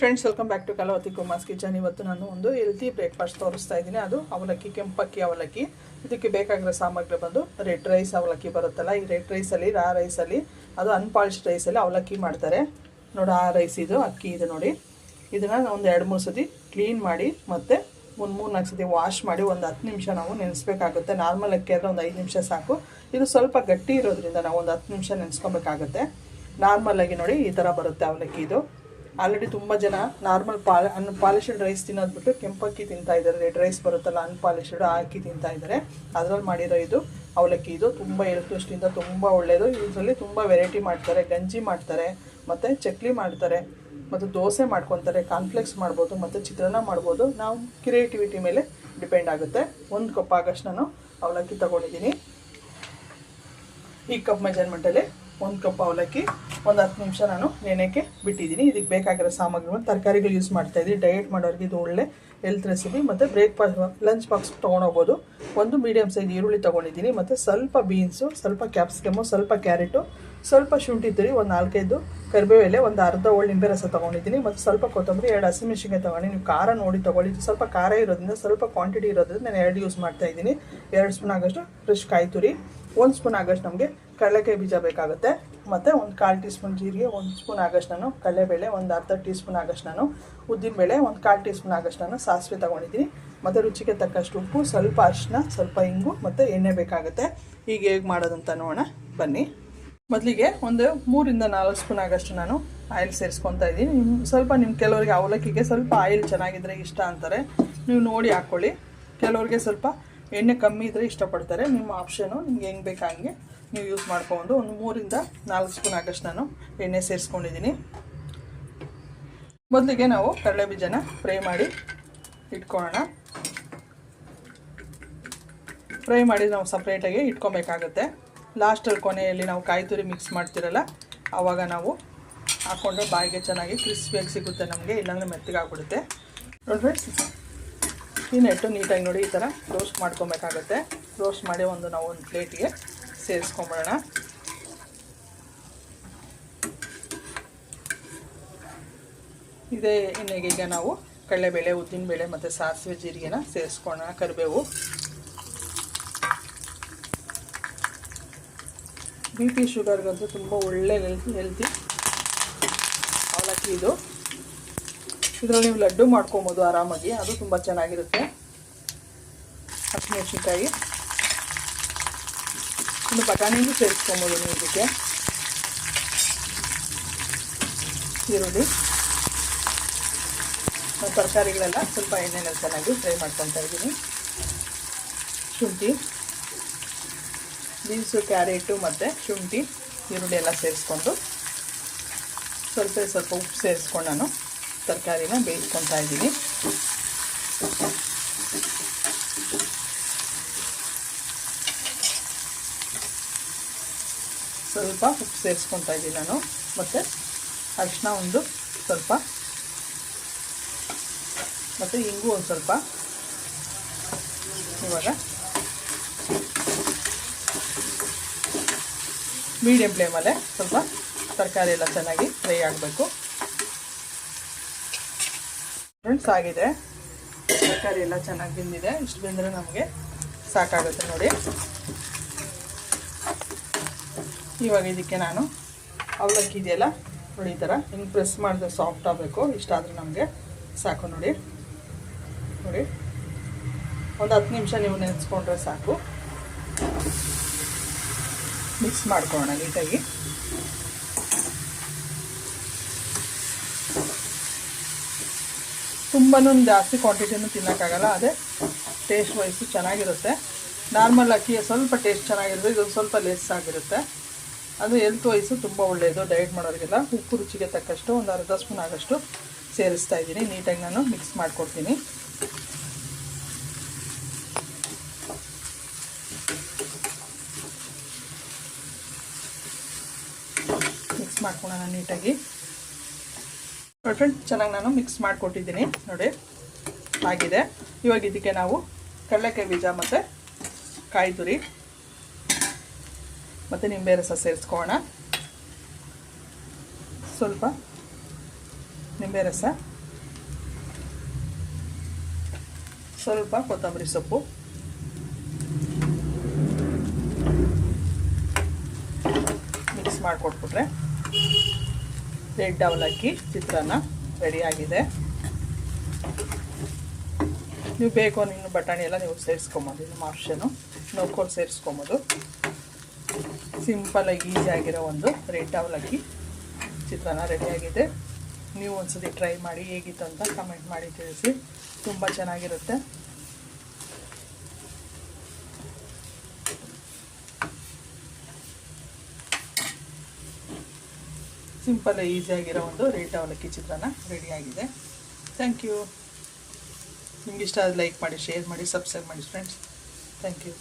Friends welcome back to Kalavathi Kumar's kitchen ಇವತ್ತು ನಾನು ಒಂದು ಹೆಲ್ತಿ ಬ್ರೇಕ್ಫಾಸ್ಟ್ ತೋರಿಸ್ತಾ ಇದ್ದೀನಿ. ಅದು ಅವಲಕ್ಕಿ, ಕೆಂಪಕ್ಕಿ ಅವಲಕ್ಕಿ. ಇದಕ್ಕೆ ಬೇಕಾಗಿರೋ ಸಾಮಗ್ರಿ ಬಂದು ರೆಡ್ ರೈಸ್ ಅವಲಕ್ಕಿ ಬರುತ್ತಲ್ಲ, ಈ ರೆಡ್ ರೈಸಲ್ಲಿ ರಾ ರೈಸಲ್ಲಿ ಅದು ಅನ್ಪಾಲಿಶ್ಡ್ ರೈಸಲ್ಲಿ ಅವಲಕ್ಕಿ ಮಾಡ್ತಾರೆ. ನೋಡಿ, ಆ ರೈಸ್ ಇದು, ಅಕ್ಕಿ ಇದು ನೋಡಿ. ಇದನ್ನು ಒಂದು ಎರಡು ಮೂರು ಸತಿ ಕ್ಲೀನ್ ಮಾಡಿ, ಮತ್ತು ಒಂದು ಮೂರು ನಾಲ್ಕು ಸತಿ ವಾಶ್ ಮಾಡಿ, ಒಂದು ಹತ್ತು ನಿಮಿಷ ನಾವು ನೆನೆಸ್ಬೇಕಾಗುತ್ತೆ. ನಾರ್ಮಲ್ ಅಕ್ಕಿ ಆದರೆ ಒಂದು ಐದು ನಿಮಿಷ ಸಾಕು. ಇದು ಸ್ವಲ್ಪ ಗಟ್ಟಿ ಇರೋದ್ರಿಂದ ನಾವು ಒಂದು ಹತ್ತು ನಿಮಿಷ ನೆನೆಸ್ಕೊಬೇಕಾಗುತ್ತೆ. ನಾರ್ಮಲ್ ಆಗಿ ನೋಡಿ ಈ ಥರ ಬರುತ್ತೆ ಅವಲಕ್ಕಿ ಇದು. ಆಲ್ರೆಡಿ ತುಂಬ ಜನ ನಾರ್ಮಲ್ ಪಾಲ್ ಅನ್ಪಾಲಿಶ್ಡ್ ರೈಸ್ ತಿನ್ನೋದ್ಬಿಟ್ಟು ಕೆಂಪಕ್ಕಿ ತಿಂತಾ ಇದ್ದಾರೆ. ರೆಡ್ ರೈಸ್ ಬರುತ್ತಲ್ಲ ಅನ್ಪಾಲಿಶ್ಡ್ ಹಾಕಿ ತಿಂತಾ ಇದ್ದಾರೆ. ಅದರಲ್ಲಿ ಮಾಡಿರೋ ಇದು, ಅವಲಕ್ಕಿ. ಇದು ತುಂಬ ಹೆಲ್ತ್ ದೃಷ್ಟಿಯಿಂದ ತುಂಬ ಒಳ್ಳೆಯದು ಇದರಲ್ಲಿ ತುಂಬ ವೆರೈಟಿ ಮಾಡ್ತಾರೆ. ಗಂಜಿ ಮಾಡ್ತಾರೆ, ಮತ್ತು ಚಕ್ಲಿ ಮಾಡ್ತಾರೆ, ಮತ್ತು ದೋಸೆ ಮಾಡ್ಕೊತಾರೆ ಕಾನ್ಫ್ಲೆಕ್ಸ್ ಮಾಡ್ಬೋದು, ಮತ್ತು ಚಿತ್ರಾನ್ನ ಮಾಡ್ಬೋದು. ನಾವು ಕ್ರಿಯೇಟಿವಿಟಿ ಮೇಲೆ ಡಿಪೆಂಡ್ ಆಗುತ್ತೆ. ಒಂದು ಕಪ್ ಆಗಷ್ಟು ನಾನು ಅವಲಕ್ಕಿ ತೊಗೊಂಡಿದ್ದೀನಿ. ಈ ಕಪ್ ಮೆಜರ್ಮೆಂಟಲ್ಲಿ ಒಂದು ಕಪ್ ಅವಲಕ್ಕಿ. ಒಂದು ಹತ್ತು ನಿಮಿಷ ನಾನು ನೆನೆಕ್ಕೆ ಬಿಟ್ಟಿದ್ದೀನಿ. ಇದಕ್ಕೆ ಬೇಕಾಗಿರೋ ಸಾಮಗ್ರಿಗಳು ತರಕಾರಿಗಳು ಯೂಸ್ ಮಾಡ್ತಾ ಇದ್ದೀನಿ. ಡಯಟ್ ಮಾಡೋರಿಗೆ ಇದು ಒಳ್ಳೆ ಹೆಲ್ತ್ ರೆಸಿಪಿ ಮತ್ತು ಬ್ರೇಕ್ಫಾಸ್ಟ್ ಲಂಚ್ ಬಾಕ್ಸ್ ತೊಗೊಂಡೋಗ್ಬೋದು. ಒಂದು ಮೀಡಿಯಮ್ ಸೈಜ್ ಈರುಳ್ಳಿ ತೊಗೊಂಡಿದ್ದೀನಿ. ಮತ್ತು ಸ್ವಲ್ಪ ಬೀನ್ಸು ಸ್ವಲ್ಪ ಕ್ಯಾಪ್ಸಿಕಮು ಸ್ವಲ್ಪ ಕ್ಯಾರೆಟು ಸ್ವಲ್ಪ ಶುಂಠಿ ತುರಿ, ಒಂದು ನಾಲ್ಕೈದು ಎಲೆ ಒಂದು ಅರ್ಧ ಒಳ್ಳೆ ನಿಂಬೆ ರಸ ತೊಗೊಂಡಿದ್ದೀನಿ. ಮತ್ತು ಸ್ವಲ್ಪ ಕೊತ್ತಂಬರಿ, ಎರಡು ಹಸಿಮೆಣಸಿನ್ಕಾಯಿ ತೊಗೊಂಡು ನೀವು ಖಾರ ನೋಡಿ ತೊಗೊಳ್ಳಿ. ಸ್ವಲ್ಪ ಖಾರ ಇರೋದ್ರಿಂದ, ಸ್ವಲ್ಪ ಕ್ವಾಂಟಿಟಿ ಇರೋದ್ರಿಂದ ನಾನು ಎರಡು ಯೂಸ್ ಮಾಡ್ತಾ ಇದ್ದೀನಿ. ಎರಡು ಸ್ಪೂನ್ ಆಗೋಷ್ಟು ಫ್ರೆಶ್ ಕಾಯಿ ತುರಿ, ಒಂದು ಸ್ಪೂನ್ ಆಗೋಷ್ಟು ನಮಗೆ ಕಡಲೆಕಾಯಿ ಬೀಜ ಬೇಕಾಗುತ್ತೆ. ಮತ್ತು ಒಂದು ಕಾಲು ಟೀ ಸ್ಪೂನ್ ಜೀರಿಗೆ, ಒಂದು ಸ್ಪೂನ್ ಆಗಷ್ಟು ನಾನು ಕಡಲೆಬೇಳೆ ಒಂದು ಅರ್ಧ ಟೀ ಸ್ಪೂನ್ ಆಗೋಷ್ಟು ನಾನು ಉದ್ದಿನಬೇಳೆ ಒಂದು ಕಾಲು ಟೀ ಸ್ಪೂನ್ ಆಗೋಷ್ಟು ನಾನು ಸಾಸಿವೆ ತೊಗೊಂಡಿದ್ದೀನಿ. ಮತ್ತು ರುಚಿಗೆ ತಕ್ಕಷ್ಟು ಉಪ್ಪು, ಸ್ವಲ್ಪ ಅರಿಶಿನ ಸ್ವಲ್ಪ ಇಂಗು, ಮತ್ತು ಎಣ್ಣೆ ಬೇಕಾಗುತ್ತೆ. ಈಗ ಹೇಗೆ ಮಾಡೋದಂತ ನೋಡೋಣ. ಬನ್ನಿ. ಮೊದಲಿಗೆ ಒಂದು ಮೂರಿಂದ ನಾಲ್ಕು ಸ್ಪೂನ್ ಆಗಷ್ಟು ನಾನು ಆಯಿಲ್ ಸೇರಿಸ್ಕೊತಾ ಇದ್ದೀನಿ. ನಿಮ್ಮ ಸ್ವಲ್ಪ ನಿಮ್ಮ ಕೆಲವರಿಗೆ ಅವಲಕ್ಕಿಗೆ ಸ್ವಲ್ಪ ಆಯಿಲ್ ಚೆನ್ನಾಗಿದ್ರೆ ಇಷ್ಟ ಅಂತಾರೆ. ನೀವು ನೋಡಿ ಹಾಕ್ಕೊಳ್ಳಿ ಕೆಲವರಿಗೆ ಸ್ವಲ್ಪ ಎಣ್ಣೆ ಕಮ್ಮಿ ಇದ್ದರೆ ಇಷ್ಟಪಡ್ತಾರೆ. ನಿಮ್ಮ ಆಪ್ಷನು ನಿಮ್ಗೆ ಹೆಂಗೆ ಬೇಕು ಹಂಗೆ ನೀವು ಯೂಸ್ ಮಾಡ್ಕೊಂಡು ಒಂದು ಮೂರಿಂದ ನಾಲ್ಕು ಸ್ಪೂನ್ ಆಗಷ್ಟು ನಾನು ಎಣ್ಣೆ ಸೇರಿಸ್ಕೊಂಡಿದ್ದೀನಿ. ಮೊದಲಿಗೆ ನಾವು ಕಡಲೆ ಬೀಜನ ಫ್ರೈ ಮಾಡಿ ಇಟ್ಕೊಳ್ಳೋಣ. ಫ್ರೈ ಮಾಡಿ ನಾವು ಸಪ್ರೇಟಾಗಿ ಇಟ್ಕೊಬೇಕಾಗುತ್ತೆ. ಲಾಸ್ಟಲ್ಲಿ ಕೊನೆಯಲ್ಲಿ ನಾವು ಕಾಯಿ ತುರಿ ಮಿಕ್ಸ್ ಮಾಡ್ತಿರಲ್ಲ ಆವಾಗ ನಾವು ಹಾಕ್ಕೊಂಡ್ರೆ ಬಾಯಿಗೆ ಚೆನ್ನಾಗಿ ಕ್ರಿಸ್ಪಿಯಾಗಿ ಸಿಗುತ್ತೆ ನಮಗೆ, ಇಲ್ಲಾಂದರೆ ಮೆತ್ತಗೆ ಆಗ್ಬಿಡುತ್ತೆ ನೋಡಿ ಫ್ರೆಂಡ್ಸ್ ಈ ನೆಟ್ಟು ನೀಟಾಗಿ ನೋಡಿ, ಈ ಥರ ರೋಸ್ಟ್ ಮಾಡ್ಕೊಬೇಕಾಗುತ್ತೆ. ರೋಸ್ಟ್ ಮಾಡಿ ಒಂದು ನಾವು ಒಂದು ಪ್ಲೇಟಿಗೆ ಸೇರಿಸ್ಕೊಂಬಿಡೋಣ. ಇದೇ ಎಣ್ಣೆಗೆ ಈಗ ನಾವು ಕಡಲೆಬೇಳೆ ಉದ್ದಿನಬೇಳೆ ಮತ್ತು ಸಾಸಿವೆ ಜೀರಿಗೆನ ಸೇರಿಸ್ಕೊಳ್ಳೋಣ ಕರಿಬೇವು. ಬಿ ಪಿ ಶುಗರ್ಗಂತೂ ತುಂಬ ಒಳ್ಳೆ ಹೆಲ್ತ್ ಹೆಲ್ತಿ ಅವಲಕ್ಕಿ ಇದು. ಇದರಲ್ಲಿ ನೀವು ಲಡ್ಡು ಮಾಡ್ಕೊಬೋದು ಆರಾಮಾಗಿ. ಅದು ತುಂಬ ಚೆನ್ನಾಗಿರುತ್ತೆ. ಹಸಿಮೆಣಸಿನ್ಕಾಯಿ. ಇನ್ನು ಬಟಾಣಿನೂ ಸೇರಿಸ್ಕೊಬೋದು ನೀವು ಇದಕ್ಕೆ. ಈರುಳ್ಳಿ. ತರಕಾರಿಗಳೆಲ್ಲ ಸ್ವಲ್ಪ ಎಣ್ಣೆನಲ್ಲಿ ಚೆನ್ನಾಗಿ ಫ್ರೈ ಮಾಡ್ಕೊತಾ ಇದ್ದೀನಿ. ಶುಂಠಿ, ಬೀನ್ಸು, ಕ್ಯಾರೆಟು ಮತ್ತು ಶುಂಠಿ, ಈರುಳ್ಳಿ ಎಲ್ಲ ಸೇರಿಸ್ಕೊಂಡು. ಸ್ವಲ್ಪ ಸ್ವಲ್ಪ ಉಪ್ಪು ಸೇರಿಸ್ಕೊಂಡು ನಾನು ತರಕಾರಿನ ಬೇಯಿಸ್ಕೊತಾ ಇದ್ದೀನಿ. ಸ್ವಲ್ಪ ಉಪ್ಪು ಸೇರಿಸ್ಕೊತಾ ಇದ್ದೀನಿ ನಾನು. ಮತ್ತು ಅರಿಶಿನ ಒಂದು ಸ್ವಲ್ಪ. ಮತ್ತು ಇಂಗು ಒಂದು ಸ್ವಲ್ಪ. ಇವಾಗ ಮೀಡಿಯಮ್ ಫ್ಲೇಮಲ್ಲೇ ಸ್ವಲ್ಪ ತರಕಾರಿ ಎಲ್ಲ ಚೆನ್ನಾಗಿ ಫ್ರೈ ಆಗಬೇಕು. ಫ್ರೆಂಡ್ಸ್ ಆಗಿದೆ. ತರಕಾರಿ ಎಲ್ಲ ಚೆನ್ನಾಗಿ ಬೆಂದಿದೆ. ಇಷ್ಟು ಬೆಂದರೆ ನಮಗೆ ಸಾಕಾಗುತ್ತೆ ನೋಡಿ. ಇವಾಗ ಇದಕ್ಕೆ ನಾನು ಅವಲಕ್ಕಿ ಇದೆಯಲ್ಲ, ನೋಡಿ ಈ ಥರ ಹಿಂಗೆ ಪ್ರೆಸ್ ಮಾಡಿದ್ರೆ ಸಾಫ್ಟ್ ಆಗಬೇಕು. ಇಷ್ಟಾದರೆ ನಮಗೆ ಸಾಕು ನೋಡಿ. ನೋಡಿ. ಒಂದು ಹತ್ತು ನಿಮಿಷ ನೀವು ನೆನೆಸ್ಕೊಂಡ್ರೆ ಸಾಕು. ಮಿಕ್ಸ್ ಮಾಡ್ಕೊಳ್ಳೋಣ ನೀಟಾಗಿ ತುಂಬಾ ಜಾಸ್ತಿ ಕ್ವಾಂಟಿಟಿನೂ ತಿನ್ನೋಕ್ಕಾಗಲ್ಲ, ಅದೇ ಟೇಸ್ಟ್ ವೈಸು ಚೆನ್ನಾಗಿರುತ್ತೆ. ನಾರ್ಮಲ್ ಅಕ್ಕಿ ಸ್ವಲ್ಪ ಟೇಸ್ಟ್ ಚೆನ್ನಾಗಿರುತ್ತೆ ಇದೊಂದು ಸ್ವಲ್ಪ ಲೆಸ್ ಆಗಿರುತ್ತೆ. ಅದು ಹೆಲ್ತ್ ವೈಸು ತುಂಬ ಒಳ್ಳೆಯದು ಡಯಟ್ ಮಾಡೋರಿಗೆಲ್ಲ ಉಪ್ಪು ರುಚಿಗೆ ತಕ್ಕಷ್ಟು ಒಂದು ಅರ್ಧ ಸ್ಪೂನ್ ಆಗಷ್ಟು ಸೇರಿಸ್ತಾ ಇದ್ದೀನಿ. ನೀಟಾಗಿ ನಾನು ಮಿಕ್ಸ್ ಮಾಡಿಕೊಡ್ತೀನಿ. ಮಿಕ್ಸ್ ಮಾಡ್ಕೊಳ್ಳೋಣ ನೀಟಾಗಿ. ಫ್ರೆಂಡ್ ಚೆನ್ನಾಗಿ ನಾನು ಮಿಕ್ಸ್ ಮಾಡಿಕೊಟ್ಟಿದ್ದೀನಿ. ನೋಡಿ, ಆಗಿದೆ. ಇವಾಗ ಇದಕ್ಕೆ ನಾವು ಕಡಲೆಕಾಯಿ ಬೀಜ ಮತ್ತು ಕಾಯಿ ತುರಿ ಮತ್ತು ನಿಂಬೆ ರಸ ಸೇರಿಸ್ಕೋಣ ಸ್ವಲ್ಪ ನಿಂಬೆ ರಸ, ಸ್ವಲ್ಪ ಕೊತ್ತಂಬರಿ ಸೊಪ್ಪು. ಮಿಕ್ಸ್ ಮಾಡಿಕೊಟ್ಬಿಟ್ರೆ ರೆಡ್ ಅವಲಕ್ಕಿ ಚಿತ್ರಾನ್ನ ರೆಡಿಯಾಗಿದೆ ನೀವು ಬೇಕು ನೀನು ಬಟಾಣಿ ಎಲ್ಲ ನೀವು ಸೇರಿಸ್ಕೊಬೋದು ನಿಮ್ಮ ಆಪ್ಷನು ನೋಡ್ಕೊಂಡು ಸೇರಿಸ್ಕೊಬೋದು. ಸಿಂಪಲಾಗಿ ಆಗಿರೋ ಒಂದು ರೆಡ್ ಅವಲಕ್ಕಿ ಚಿತ್ರಾನ್ನ ರೆಡಿಯಾಗಿದೆ ನೀವು ಒಂದ್ಸತಿ ಟ್ರೈ ಮಾಡಿ ಹೇಗಿತ್ತು ಅಂತ ಕಮೆಂಟ್ ಮಾಡಿ ತಿಳಿಸಿ. ತುಂಬ ಚೆನ್ನಾಗಿರುತ್ತೆ. ಸಿಂಪಲ್, ಈಸಿಯಾಗಿರೋ ಒಂದು ರೇಟ್ ಅವಲಕ್ಕಿ ಚಿತ್ರಾನ್ನ ರೆಡಿಯಾಗಿದೆ ಥ್ಯಾಂಕ್ ಯು ನಿಮ್ಗೆ ಇಷ್ಟ ಲೈಕ್ ಮಾಡಿ ಶೇರ್ ಮಾಡಿ ಸಬ್ಸ್ಕ್ರೈಬ್ ಮಾಡಿ ಫ್ರೆಂಡ್ಸ್ ಥ್ಯಾಂಕ್ ಯು